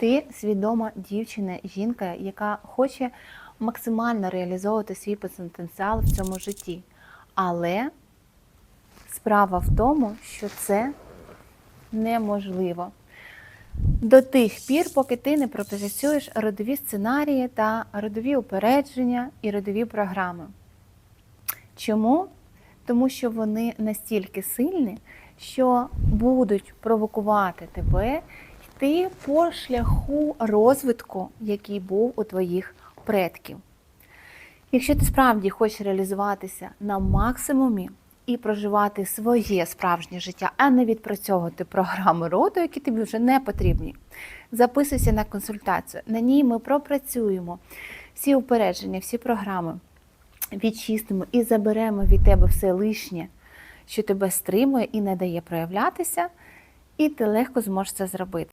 Ти свідома дівчина, жінка, яка хоче максимально реалізовувати свій потенціал в цьому житті. Але справа в тому, що це неможливо. До тих пір, поки ти не пропрацюєш родові сценарії та родові упередження і родові програми. Чому? Тому що вони настільки сильні, що будуть провокувати тебе йти по шляху розвитку, який був у твоїх предків. Якщо ти справді хочеш реалізуватися на максимумі і проживати своє справжнє життя, а не відпрацьовувати програми роду, які тобі вже не потрібні, записуйся на консультацію. На ній ми пропрацюємо всі упередження, всі програми, відчистимо і заберемо від тебе все лишнє, що тебе стримує і не дає проявлятися, і ти легко зможеш це зробити.